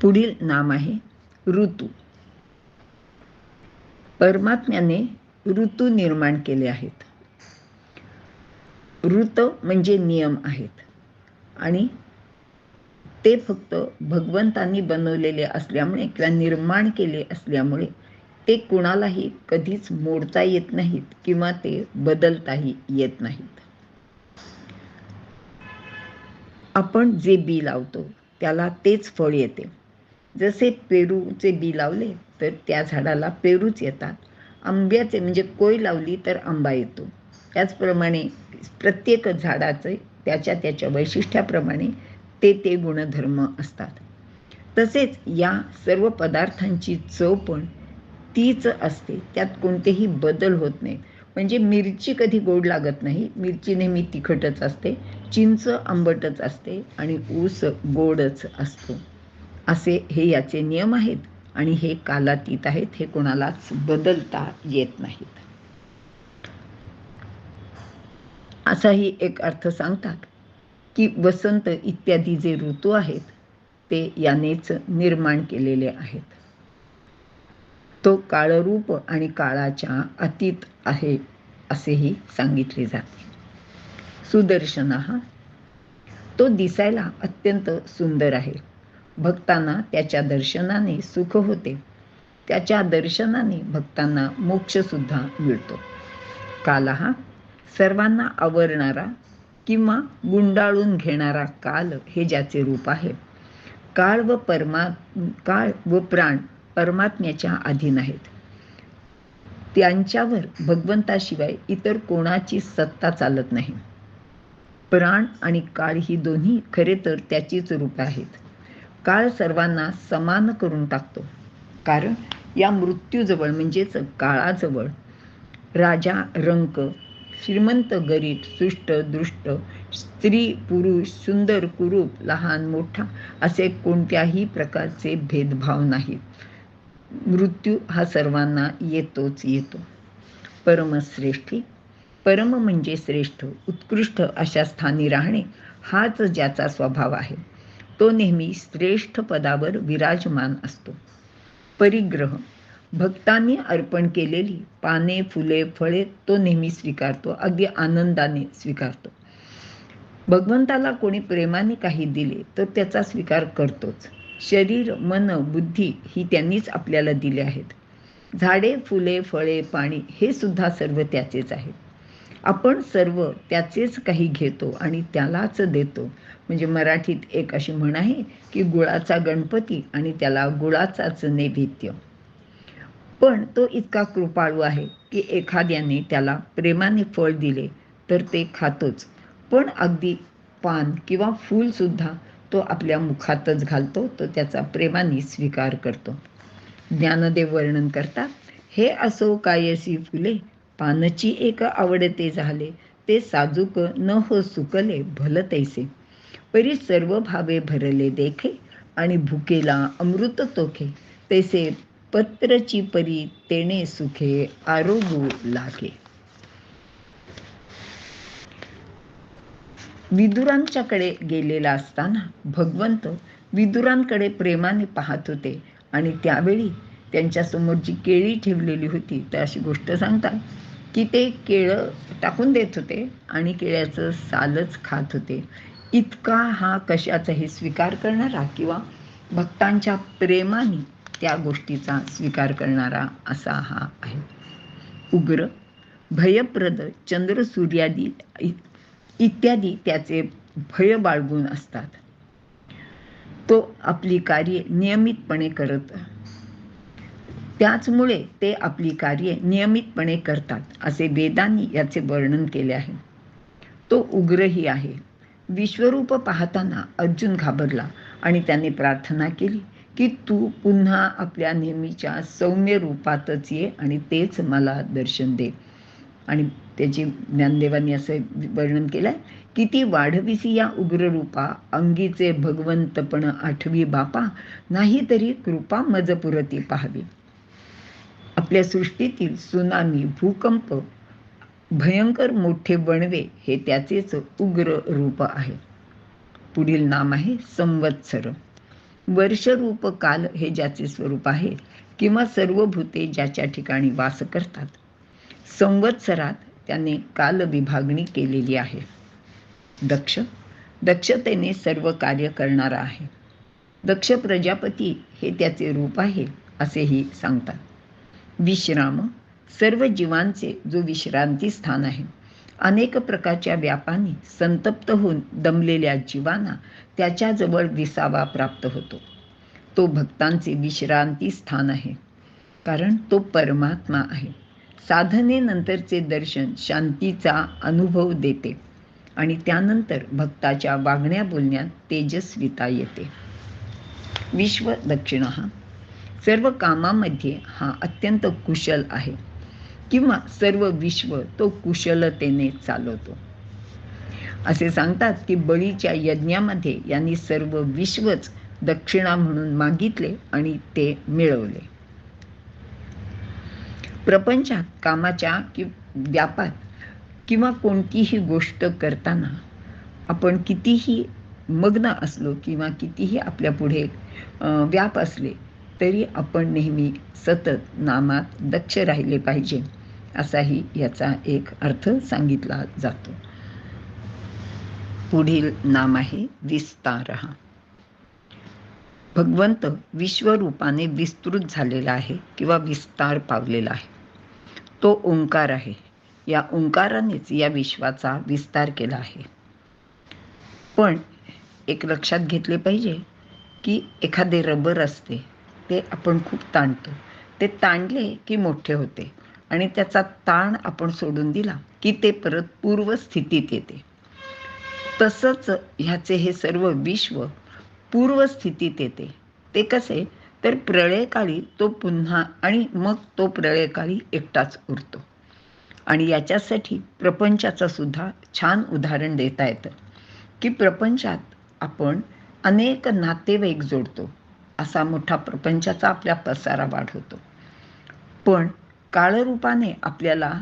पुढील नाम आहे ऋतू. परमात्म्याने ऋतू निर्माण केले आहेत. ऋत म्हणजे नियम आहेत. आणि ते फक्त भगवंतांनी बनवलेले असल्यामुळे किंवा निर्माण केले असल्यामुळे ते कुणालाही कधीच मोडता येत नाहीत किंवा ते बदलताही येत नाहीत. आपण जे बी लावतो त्याला तेच फळ येते. जसे पेरूचे बी लावले तर त्या झाडाला पेरूच येतात. आंब्याचे म्हणजे कोय लावली तर आंबा येतो. त्याचप्रमाणे प्रत्येक झाडाचे त्याच्या त्याच्या वैशिष्ट्याप्रमाणे ते ते गुणधर्म असतात. तसेच या सर्व पदार्थांची चव पण तीच असते. त्यात कोणतेही बदल होत नाही. म्हणजे मिरची कधी गोड लागत नाही. मिरची नेहमी तिखटच असते. चिंच आंबटच असते आणि ऊस गोडच असतो. असे हे याचे नियम आहेत आणि हे कालातीत आहेत हे कोणालाच बदलता येत नाहीत. असाही एक अर्थ सांगतात की वसंत इत्यादी जे ऋतू आहेत ते यानेच निर्माण केलेले आहेत. तो काळरूप आणि काळाच्या अतीत आहे असेही सांगितले जाते. सुदर्शना हा तो दिसायला अत्यंत सुंदर आहे. भक्तांना त्याच्या दर्शनाने सुख होते. त्याच्या दर्शनाने भक्तांना मोक्ष सुद्धा मिळतो. काल हा सर्वांना आवरणारा किंवा गुंडाळून घेणारा काल हे ज्याचे रूप आहे. काळ व परमा काळ व प्राण परमात्म्याच्या अधीन आहेत. त्यांच्यावर भगवंताशिवाय इतर कोणाची सत्ता चालत नाही. प्राण आणि काळ ही दोन्ही खरे तर त्याचीच रूप आहेत. काळ सर्वांना समान करून टाकतो. कारण या मृत्यूजवळ म्हणजेच काळाजवळ राजा रंक श्रीमंत गरीब सुष्ट दृष्ट स्त्री पुरुष सुंदर कुरूप लहान मोठा असे कोणत्याही प्रकारचे भेदभाव नाहीत. मृत्यू हा सर्वांना येतोच येतो. परमश्रेष्ठी परम म्हणजे श्रेष्ठ उत्कृष्ट अशा स्थानी राहणे हाच ज्याचा स्वभाव आहे. तो नेहमी श्रेष्ठ पदावर विराजमान असतो. परिग्रह. भक्तांनी अर्पण केलेली पाने फुले फळे तो नेहमी स्वीकारतो अगदी आनंदाने स्वीकारतो. भगवंताला कोणी प्रेमाने काही दिले तर त्याचा स्वीकार करतोच. शरीर मन बुद्धी ही त्यांनीच आपल्याला दिले आहेत. झाडे फुले फळे पाणी हे सुद्धा सर्व त्याचेच आहेत. आपण सर्व त्याचेच काही घेतो आणि त्यालाच देतो. म्हणजे मराठीत एक अशी म्हण आहे की गुळाचा गणपती आणि त्याला गुळाचाच नैवेद्य. पण तो इतका कृपाळू आहे की एखाद्याने त्याला प्रेमाने फळ दिले तर ते खातोच. पण अगदी पान किंवा फूलसुद्धा तो आपल्या मुखातच घालतो तो त्याचा प्रेमाने स्वीकार करतो. ज्ञानदेव वर्णन करतात हे असो कायसी फुले पानची एक आवडते झाले ते साजूक न हो सुकले भल तैसे. परी सर्व भावे भरले देखे आणि भुकेला अमृत तोखे. तैसे पत्रची परी तेणे सुखे आरोगू लागे. विदुरांच्याकडे गेलेला असताना भगवंत विदुरांकडे प्रेमाने पाहत होते आणि त्यावेळी त्यांच्यासमोर जी केळी ठेवलेली होती तर अशी गोष्ट सांगतात की ते केळं टाकून देत होते आणि केळ्याचं सालच खात होते. इतका हा कशाचाही स्वीकार करणारा किंवा भक्तांच्या प्रेमाने त्या गोष्टीचा स्वीकार करणारा असा हा आहे. उग्र भयप्रद चंद्र सूर्यादी इत्यादी त्याचे भय बाळगून असतात. तो आपली कार्ये नियमितपणे करत त्याचमुळे ते आपली कार्ये नियमितपणे करतात असे वेदांनी याचे वर्णन केले आहे. तो उग्रही आहे. विश्वरूप पाहताना अर्जुन घाबरला आणि त्याने प्रार्थना केली की तू पुन्हा आपल्या नेहमीच्या सौम्य रूपातच ये आणि तेच मला दर्शन दे. आणि त्याची ज्ञानदेवांनी असं वर्णन केलं आहे की ती वाढविसी या उग्ररूपा अंगीचे भगवंतपण आठवी बापा नाही तरी कृपा मजपुरती पाहावी. आपल्या सृष्टीतील सुनामी भूकंप भयंकर मोठे वणवे हे त्याचेच उग्र रूप आहे. पुढील नाम आहे संवत्सर. वर्षरूप काल हे ज्याचे स्वरूप आहे किंवा सर्व भूते ज्याच्या ठिकाणी वास करतात संवत्सरात त्याने काल विभागणी केलेली आहे. दक्ष. दक्षतेने सर्व कार्य करणारा आहे. दक्ष प्रजापती हे त्याचे रूप आहे असेही सांगतात. विश्राम सर्व जीवांचे जो विश्रांती स्थान आहे. अनेक प्रकारच्या व्यापाने संतप्त होऊन दमलेल्या जीवांना त्याच्याजवळ विसावा प्राप्त होतो. तो भक्तांचे विश्रांती स्थान आहे. कारण तो परमात्मा आहे. साधनेनंतरचे दर्शन शांतीचा अनुभव देते आणि त्यानंतर भक्ताच्या वागण्या बोलण्यात तेजस्विता येते. विश्व दक्षिण सर्व कामामध्ये हा अत्यंत कुशल आहे. किंवा सर्व विश्व तो कुशलतेने चालवतो. असे सांगतात की बळीच्या यज्ञामध्ये यांनी सर्व विश्वच दक्षिणा म्हणून मागितले आणि ते मिळवले. प्रपंचात कामाच्या कि व्यापात किंवा कोणतीही गोष्ट करताना आपण कितीही मग्न असलो किंवा कितीही आपल्या पुढे व्याप असले तरी आपण नेहमी सतत नामात दक्ष राहिले पाहिजे असाही याचा एक अर्थ सांगितला जातो. पुढील नाम आहे विस्तार. भगवंत विश्वरूपाने विस्तृत झालेला आहे किंवा विस्तार पावलेला आहे. तो ओंकार आहे. या ओंकारानेच या विश्वाचा विस्तार केला आहे. पण एक लक्षात घेतले पाहिजे की एखादे रबर असते ते आपण खूप ताणतो. ते ताणले की मोठे होते आणि त्याचा ताण आपण सोडून दिला की ते परत पूर्वस्थितीत येते. तसंच ह्याचे हे सर्व विश्व पूर्वस्थितीत येते. ते कसे? तर प्रळयकाळी तो पुन्हा आणि मग तो प्रळयकाळी एकटाच उरतो. आणि याच्यासाठी प्रपंचाचं सुद्धा छान उदाहरण देता येतं. की प्रपंचात आपण अनेक नातेवाईक जोडतो. असा मोठा प्रपंचाचा आपल्या पसारा वाढवतो. पण काळरूपाने आपल्याला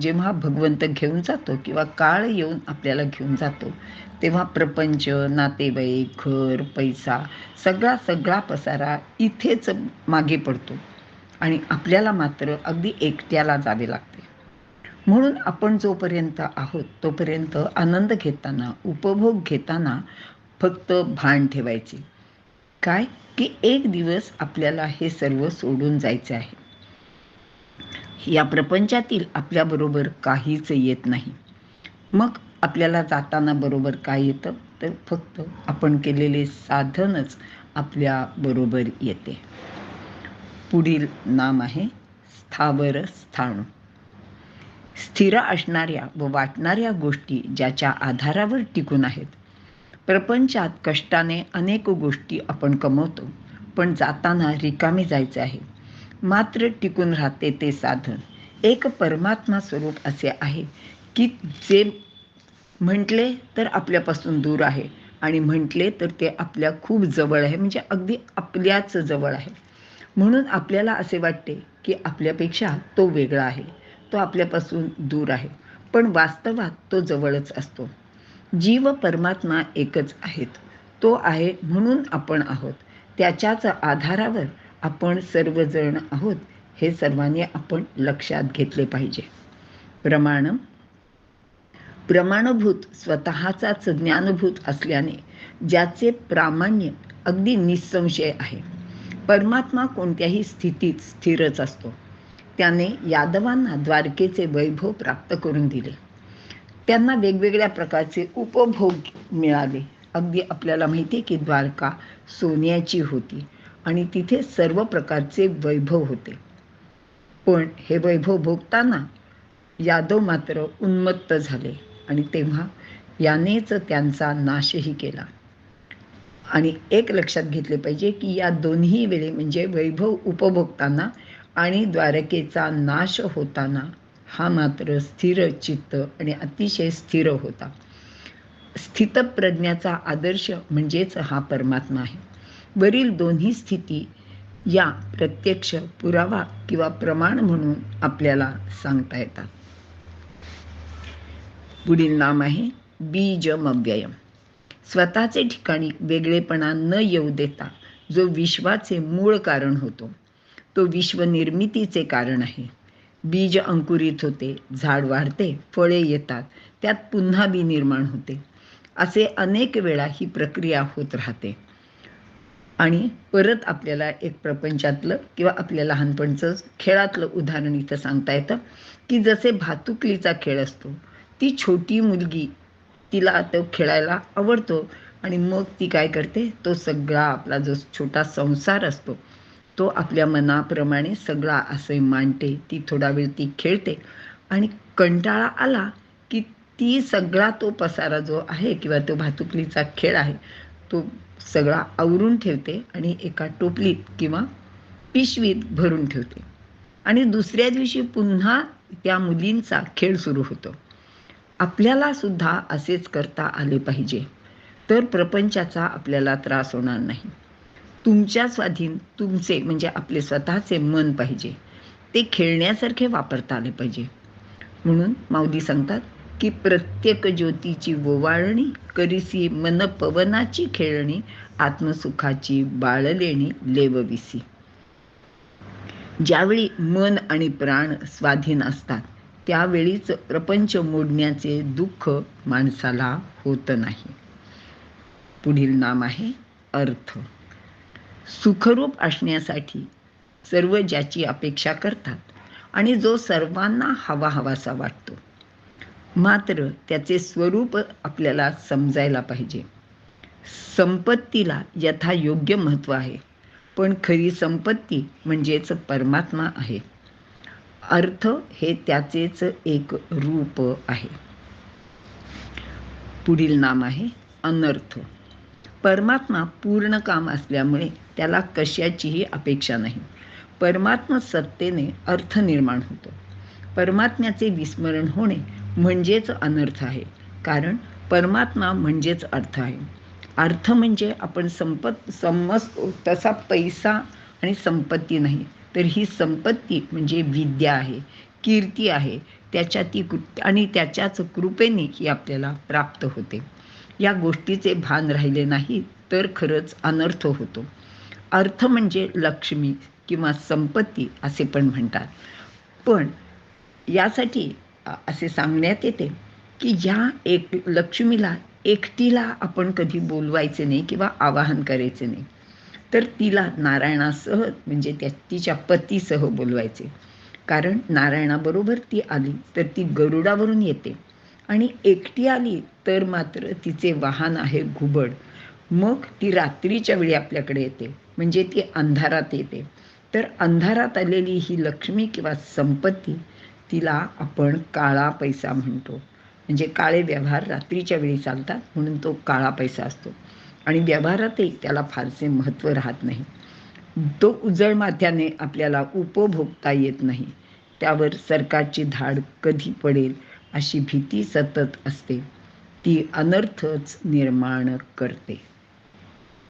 जेव्हा भगवंत घेऊन जातो किंवा काळ येऊन आपल्याला घेऊन जातो तेव्हा प्रपंच नातेवाईक घर पैसा सगळा सगळा पसारा इथेच मागे पडतो आणि आपल्याला मात्र अगदी एकट्याला जावे लागते. म्हणून आपण जोपर्यंत आहोत तोपर्यंत आनंद घेताना उपभोग घेताना फक्त भान ठेवायचे. काय? की एक दिवस आपल्याला हे सर्व सोडून जायचे आहे. या प्रपंचातील आपल्याबरोबर काहीच येत नाही. मग आपल्याला जाताना बरोबर काय येतं? तर फक्त आपण केलेले साधनच आपल्या बरोबर येते. पुढील नाम आहे स्थावर स्थाणू. स्थिर असणाऱ्या व वाटणाऱ्या गोष्टी ज्याच्या आधारावर टिकून आहेत प्रपंचात कष्टाने अनेक गोष्टी आपण कमवतो पण जाताना रिकामी जायचे आहे. मात्र टिकून राहते ते साधन. एक परमात्मा स्वरूप असे आहे की जे म्हटले तर आपल्यापासून दूर आहे आणि म्हटले तर ते आपल्या खूप जवळ आहे म्हणजे अगदी आपल्याच जवळ आहे. म्हणून आपल्याला असे वाटते की आपल्यापेक्षा तो वेगळा आहे तो आपल्यापासून दूर आहे पण वास्तवात तो जवळच असतो. जीव परमात्मा एकच आहेत. तो आहे म्हणून आपण आहोत. त्याच्याच आधारावर आपण सर्वजण आहोत हे सर्वांनी आपण लक्षात घेतले पाहिजे. प्रमाण. प्रमाणभूत स्वतःचाच ज्ञानभूत असल्याने ज्याचे प्रामाण्य अगदी निसंशय आहे. परमात्मा कोणत्याही स्थितीत स्थिरच असतो. त्याने यादवांना द्वारकेचे वैभव प्राप्त करून दिले. त्यांना वेगवेगळ्या प्रकारचे उपभोग मिळाले. अगदी आपल्याला माहिती आहे की द्वारका सोन्याची होती आणि तिथे सर्व प्रकारचे वैभव होते. पण हे वैभव भोगताना यादव मात्र उन्मत्त झाले आणि तेव्हा यानेच त्यांचा नाशही केला. आणि एक लक्षात घेतले पाहिजे की या दोन्ही वेळे म्हणजे वैभव उपभोगताना आणि द्वारकेचा नाश होताना हा मात्र स्थिर चित्त आणि अतिशय स्थिर होता. स्थितप्रज्ञाचा आदर्श म्हणजेच हा परमात्मा आहे. वरील दोन्ही स्थिती या प्रत्यक्ष पुरावा किंवा प्रमाण म्हणून आपल्याला सांगता येतात. पुढील नाम आहे बीजमव्ययम. स्वतःचे ठिकाणी वेगळेपणा न येऊ देता जो विश्वाचे मूळ कारण होतो तो विश्वनिर्मितीचे कारण आहे. बीज अंकुरित होते झाड वाढते फळे येतात त्यात पुन्हा बी निर्माण होते. असे अनेक वेळा ही प्रक्रिया होत राहते. आणि परत आपल्याला एक प्रपंचातलं किंवा आपल्या लहानपणचं खेळातलं उदाहरण इथं सांगता येतं की जसे भातुकलीचा खेळ असतो ती छोटी मुलगी तिला तो खेळायला आवडतो आणि मग ती काय करते तो सगळा आपला जो छोटा संसार असतो तो आपल्या मनाप्रमाणे सगळा असे मांडते ती थोडा वेळ ती खेळते आणि कंटाळा आला की ती सगळा तो पसारा जो आहे किंवा तो भातुकलीचा खेळ आहे तो सगळा आवरून ठेवते आणि एका टोपलीत किंवा पिशवीत भरून ठेवते. आणि दुसऱ्या दिवशी पुन्हा त्या मुलींचा खेळ सुरू होतो. आपल्याला सुद्धा असेच करता आले पाहिजे. तर प्रपंचाचा आपल्याला त्रास होणार नाही. तुमच्या स्वाधीन तुमचे म्हणजे आपले स्वतःचे मन पाहिजे. ते खेळण्यासारखे वापरता आले पाहिजे. म्हणून माऊली सांगतात की प्रत्येक ज्योतीची ओवाळणी करिसी मन पवनाची खेळणी आत्मसुखाची बाळलेणी लेवविसी. ज्यावेळी मन आणि प्राण स्वाधीन असतात त्यावेळीच प्रपंच मोडण्याचे दुःख माणसाला होत नाही. पुढील नाम आहे अर्थ. सुखरूप असण्यासाठी सर्व ज्याची अपेक्षा करतात आणि जो सर्वांना हवा हवासा वाटतो. मात्र त्याचे स्वरूप आपल्याला समजायला पाहिजे. संपत्तीला यथा योग्य महत्त्व आहे पण खरी संपत्ती म्हणजेच परमात्मा आहे. अर्थ हे त्याचेच एक रूप आहे. पुढील नाम आहे अनर्थ. परमात्मा पूर्ण काम असल्यामुळे त्याला कशाचीही अपेक्षा नाही. परमात्मा सत्तेने अर्थ निर्माण होतो. परमात्म्याचे विस्मरण होणे म्हणजेच अनर्थ आहे. कारण परमात्मा म्हणजेच अर्थ आहे. अर्थ म्हणजे आपण संपत समजतो तसा पैसा आणि संपत्ती नाही. तर ही संपत्ती म्हणजे विद्या आहे कीर्ती आहे. त्याच्या ती कृ आणि त्याच्याच कृपेने ही आपल्याला प्राप्त होते. या गोष्टीचे भान राहिले नाही तर खरंच अनर्थ होतो. अर्थ म्हणजे लक्ष्मी किंवा संपत्ती असे पण म्हणतात. पण यासाठी असे सांगण्यात येते की या एक लक्ष्मीला एकटीला आपण कधी बोलवायचे नाही किंवा आवाहन करायचे नाही. तर तिला नारायणासह म्हणजे त्या तिच्या पतीसह बोलवायचे. कारण नारायणाबरोबर ती आली तर ती गरुडावरून येते. आणि एकटी आली तर मात्र तिचे वाहन आहे घुबड. मग ती रात्रीच्या वेळी आपल्याकडे येते. म्हणजे ती अंधारात येते. तर अंधारात आलेली ही लक्ष्मी किंवा संपत्ती तिला आपण काळा पैसा म्हणतो. म्हणजे काळे व्यवहार रात्रीच्या वेळी चालतात म्हणून तो काळा पैसा असतो. आणि व्यवहारातही त्याला फारसे महत्त्व राहत नाही. तो उजळ माथ्याने आपल्याला उपभोगता येत नाही. त्यावर सरकारची धाड कधी पडेल अशी भीती सतत असते. ती अनर्थच निर्माण करते.